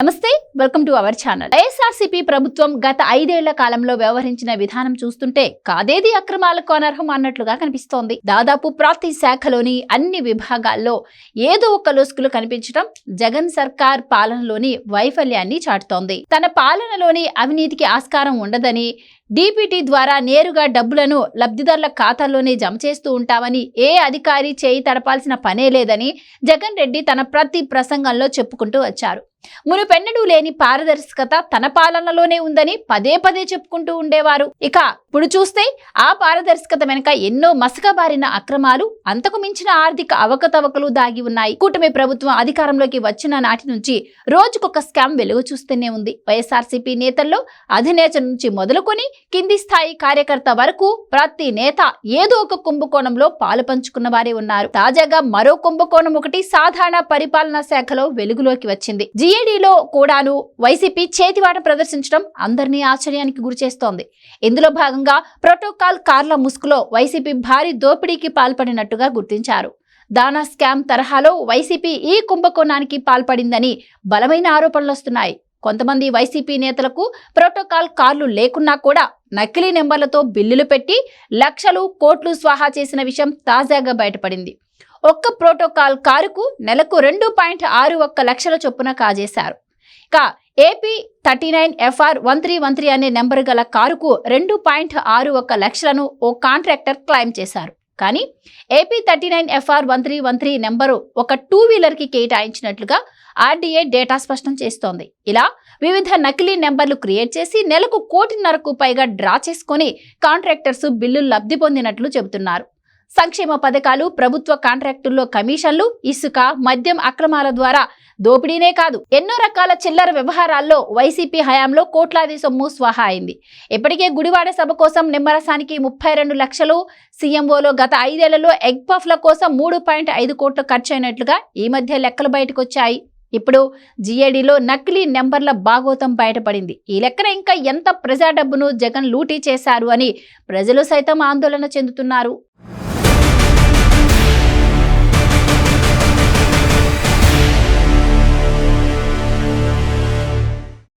నమస్తే welcome to our channel. YSRCP ప్రభుత్వం గత ఐదేళ్ళ కాలంలో వ్యవహరించిన విధానం చూస్తుంటే కాదేది అక్రమాలకు అనర్హం అన్నట్లుగా కనిపిస్తోంది. దాదాపు ప్రతి శాఖలోని అన్ని విభాగాల్లో ఏదో ఒక లొసుకులు కనిపించడం జగన్ సర్కార్ పాలనలోని వైఫల్యాన్ని చాటుతోంది. తన పాలనలోని అవినీతికి ఆస్కారం ఉండదని డీపీటీ ద్వారా నేరుగా డబ్బులను లబ్ధిదారుల ఖాతాల్లోనే జమ చేస్తూ ఉంటామని ఏ అధికారి చేయి తడపాల్సిన పనే లేదని జగన్ రెడ్డి తన ప్రతి ప్రసంగంలో చెప్పుకుంటూ వచ్చారు. మునుపెన్నడూ లేని పారదర్శకత తన పాలనలోనే ఉందని పదే పదే చెప్పుకుంటూ ఉండేవారు. ఇక ఇప్పుడు చూస్తే ఆ పారదర్శకత వెనుక ఎన్నో మసకబారిన అక్రమాలు అంతకు మించిన ఆర్థిక అవకతవకలు దాగి ఉన్నాయి. కూటమి ప్రభుత్వం అధికారంలోకి వచ్చిన నాటి నుంచి రోజుకొక స్కామ్ వెలుగు చూస్తూనే ఉంది. వైఎస్ఆర్సీపీ నేతల్లో అధినేత నుంచి మొదలుకొని కింది స్థాయి కార్యకర్త వరకు ప్రతి నేత ఏదో ఒక కుంభకోణంలో పాలు పంచుకున్న వారే ఉన్నారు. తాజాగా మరో కుంభకోణం ఒకటి సాధారణ పరిపాలనా శాఖలో వెలుగులోకి వచ్చింది. జీఏడీలో కూడాను వైసీపీ చేతివాట ప్రదర్శించడం అందరినీ ఆశ్చర్యానికి గురిచేస్తోంది. ఇందులో భాగం భాగంగా ప్రోటోకాల్ కార్ల ముసుగులో వైసీపీ భారీ దోపిడీకి పాల్పడినట్టుగా గుర్తించారు. దానా స్కామ్ తరహాలో వైసీపీ ఈ కుంభకోణానికి పాల్పడిందని బలమైన ఆరోపణలు వస్తున్నాయి. కొంతమంది వైసీపీ నేతలకు ప్రోటోకాల్ కార్లు లేకున్నా కూడా నకిలీ నెంబర్లతో బిల్లులు పెట్టి లక్షలు కోట్లు స్వాహా చేసిన విషయం తాజాగా బయటపడింది. ఒక్క ప్రోటోకాల్ కారుకు నెలకు రెండు పాయింట్ ఆరు ఒక్క లక్షల చొప్పున కాజేశారు. ఇక AP thirty nine FR one three one three అనే నెంబర్ గల కారుకు రెండు పాయింట్ ఆరు ఒక్క లక్షలను ఓ కాంట్రాక్టర్ క్లెయిమ్ చేశారు. కానీ AP thirty nine FR one three one three number ఒక టూ వీలర్కి కేటాయించినట్లుగా ఆర్డీఏ డేటా స్పష్టం చేస్తోంది. ఇలా వివిధ నకిలీ నెంబర్లు క్రియేట్ చేసి నెలకు కోటిన్నరకు పైగా డ్రా చేసుకొని కాంట్రాక్టర్స్ బిల్లులు లబ్ధి పొందినట్లు చెబుతున్నారు. సంక్షేమ పథకాలు ప్రభుత్వ కాంట్రాక్టుల్లో కమిషన్లు ఇసుక మద్యం అక్రమాల ద్వారా దోపిడీనే కాదు. ఎన్నో రకాల చిల్లర వ్యవహారాల్లో వైసీపీ హయాంలో కోట్లాది సొమ్ము స్వాహా అయింది. ఇప్పటికే గుడివాడ సభ కోసం నిమ్మరసానికి ముప్పై రెండు లక్షలు సీఎంఓలో గత ఐదేళ్ళలో ఎగ్ పఫ్ల కోసం మూడు పాయింట్ ఐదు కోట్లు ఖర్చు అయినట్లుగా ఈ మధ్య లెక్కలు బయటకొచ్చాయి. ఇప్పుడు జీఏడీలో నకిలీ నెంబర్ల బాగోతం బయటపడింది. ఈ లెక్కన ఇంకా ఎంత ప్రజా డబ్బును జగన్ లూటీ చేశారు అని ప్రజలు సైతం ఆందోళన చెందుతున్నారు.